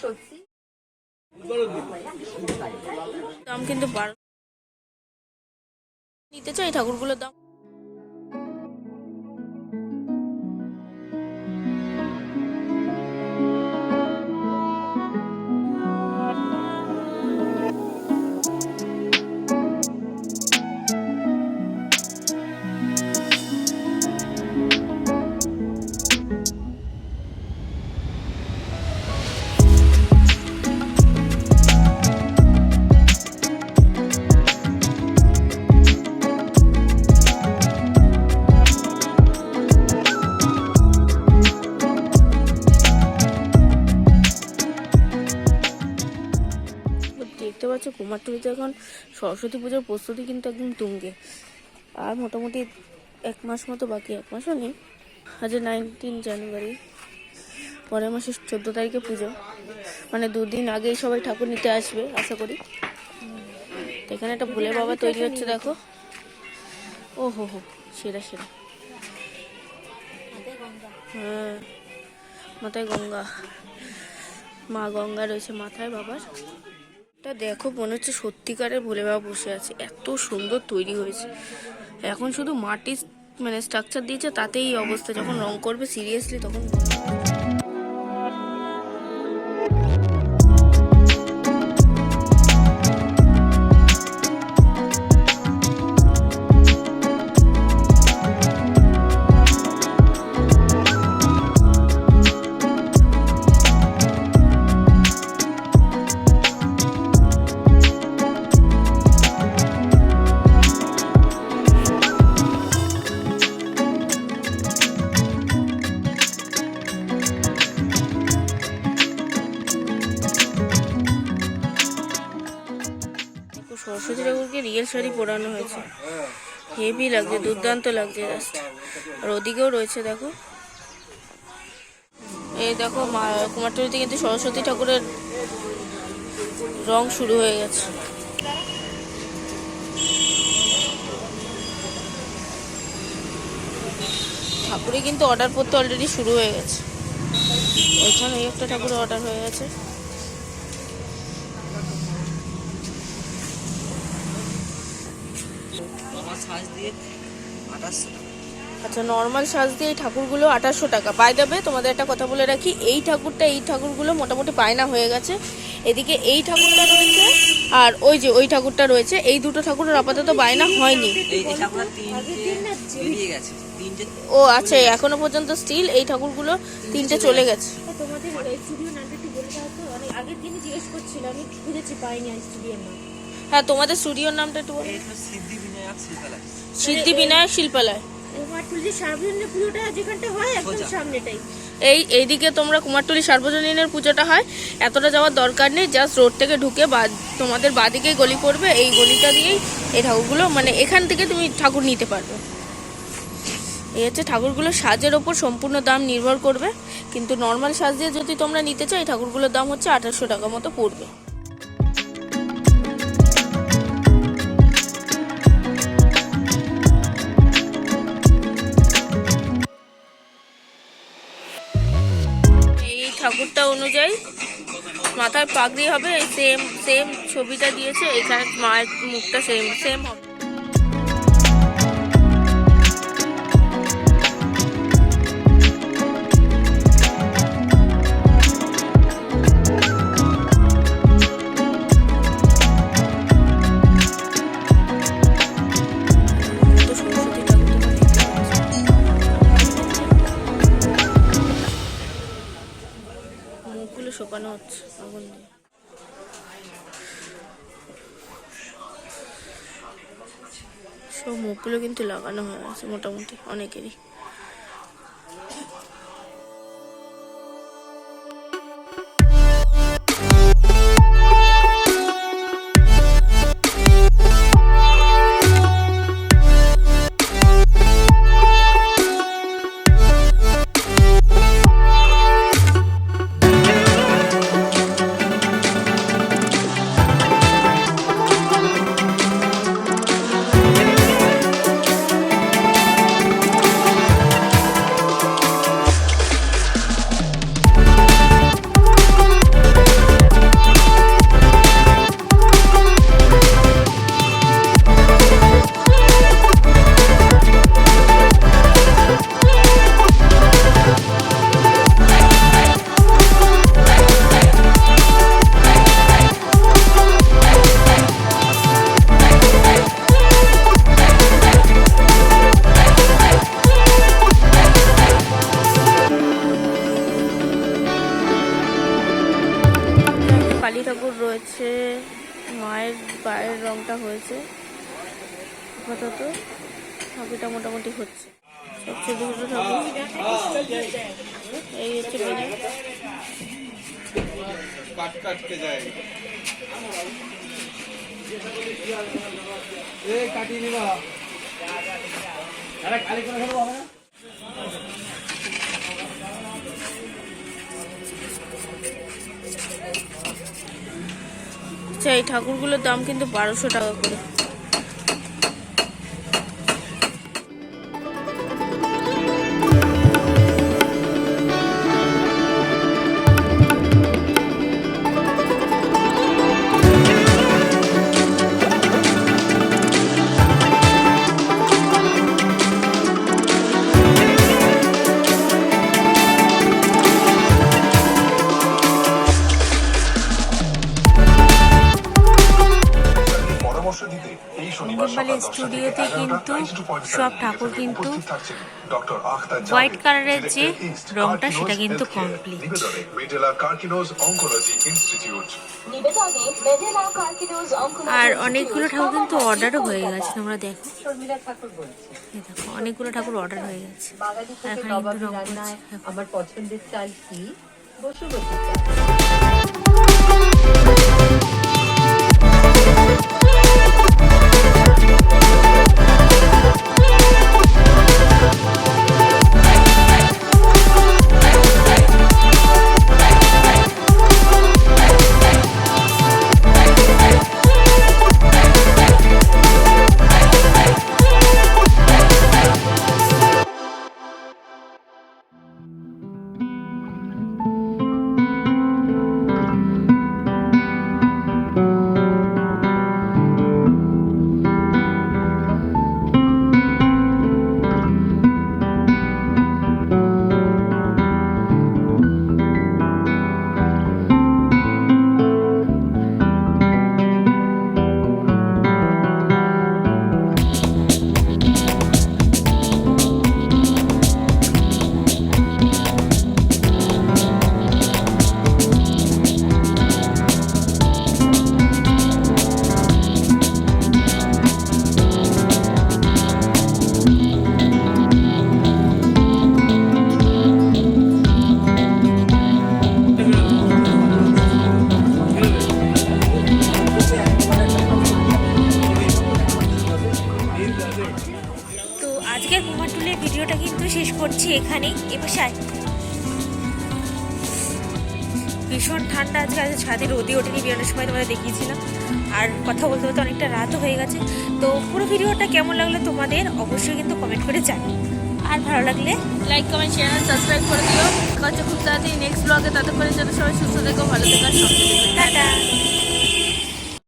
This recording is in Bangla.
সত্যি দাম কিন্তু নিতে চাই ঠাকুরগুলোর দাম। কুমারটুলিতে এখন সরস্বতী পুজোর প্রস্তুতি কিন্তু একদম তুঙ্গে। আর মোটামুটি এক মাস মতো বাকি, এক মাসও নেই। আজ নাইনটিন জানুয়ারি পরের মাসের চোদ্দ তারিখে পুজো। মানে দুদিন আগেই সবাই ঠাকুর নিতে আসবে, আশা করি। এখানে একটা ভোলে বাবা তৈরি হচ্ছে, দেখো। ও হো হো, সেরা সেরা। হ্যাঁ মাথায় গঙ্গা। মা গঙ্গা রয়েছে মাথায় বাবার। এটা দেখো, মনে হচ্ছে সত্যিকারের ভোলে বাবা বসে আছে। এত সুন্দর তৈরি হয়েছে। এখন শুধু মাটির মানে স্ট্রাকচার দিয়েছে, তাতেই অবস্থা। যখন রং করবে সিরিয়াসলি তখন রিয়েল শাড়ি পরানো হয়েছে। হেভি লাগছে, দুর্দান্ত লাগছে জাস্ট আর ওদিকেও রয়েছে, দেখো। এই দেখো কুমারটুলিতে কিন্তু সরস্বতী ঠাকুরের রং শুরু হয়ে গেছে। ঠাকুরে কিন্তু অর্ডার করতে অলরেডি শুরু হয়ে গেছে। ওইখানে ওই একটা ঠাকুরের অর্ডার হয়ে গেছে আমার সাজ দিয়ে আঠাশশো টাকা। আচ্ছা নর্মাল সাজ দিয়ে এই ঠাকুরগুলো আঠাশশো টাকা। পাই দেবে তোমাদের একটা কথা বলে রাখি এই ঠাকুরটা এই ঠাকুরগুলো মোটামুটি পায়না হয়ে গেছে। এদিকে এই ঠাকুরটা রয়েছে আর ওই যে ওই ঠাকুরটা রয়েছে এই দুটো ঠাকুরের আপাতত বায়না হয়নি। ও আচ্ছা এখনও পর্যন্ত স্টিল এই ঠাকুরগুলো তিনটে চলে গেছে। আগের দিনই জিজ্ঞেস আমি খুঁজেছি পাইনি আর স্টুডিওর নাম। হ্যাঁ তোমাদের স্টুডিওর নামটা একটু বলো। এটা সিদ্ধি বিনায়ক শিল্পালয়। সার্বজনীন পুজোটা যেখানটা হয় একদম সামনেটাই। এই এইদিকে তোমরা কুমারটুলি সার্বজনীনের পুজোটা হয় এতটা যাওয়ার দরকার নেই জাস্ট রোড থেকে ঢুকে বা তোমাদের বাদিকে গলি পড়বে এই গলিটা দিয়েই এই ঠাকুরগুলো মানে এখান থেকে তুমি ঠাকুর নিতে পারবে। এই হচ্ছে ঠাকুরগুলো সাজের ওপর সম্পূর্ণ দাম নির্ভর করবে কিন্তু নর্মাল সাজ দিয়ে যদি তোমরা নিতে চাও এই ঠাকুরগুলোর দাম হচ্ছে আঠারোশো টাকা মতো পড়বে। অনুযায়ী মাথার পাগড়ি হবে, এই সেম সেম ছবিটা দিয়েছে, এখানে মায়ের মুখটা সেম সেম হবে। হচ্ছে আগুন দিয়ে সব মুখগুলো কিন্তু লাগানো হয়ে গেছে মোটামুটি অনেকেরই। কালী ঠাকুর রয়েছে, মায়ের পায়ের রংটা হয়েছে, আপাতত ঠাকুরটা মোটামুটি হচ্ছে। সবচেয়ে দুটো ঠাকুর। এই হচ্ছে কাট করে আচ্ছা এই ঠাকুরগুলোর দাম কিন্তু বারোশো টাকা করে। এগারোটা কিন্তু সব ঠাকুর কিন্তু হোয়াইট কালারের যে রংটা সেটা কিন্তু অঙ্কন আর অনেকগুলো ঠাকুর কিন্তু অর্ডারও হয়ে গেছে তোমরা দেখো। দেখো অনেকগুলো ঠাকুর অর্ডার হয়ে গেছে। আমার পছন্দের চাল কি? বসুমতী চাল। এবার সাই ভীষণ ঠান্ডা আজকে আজকে ছাদে রোদে ওঠেনি, বেরোনোর সময় তোমাদের দেখিয়েছিলাম। আর কথা বলতে বলতে অনেকটা রাতও হয়ে গেছে। তো পুরো ভিডিওটা কেমন লাগল তোমাদের, অবশ্যই কিন্তু কমেন্ট করে জানিও। আর ভালো লাগলে লাইক কমেন্ট শেয়ার সাবস্ক্রাইব করে দিও। খুব তাড়াতাড়ি নেক্সট ব্লগে ততক্ষণের জন্য সবাই সুস্থ থেকো, ভালো থেকো। টাটা।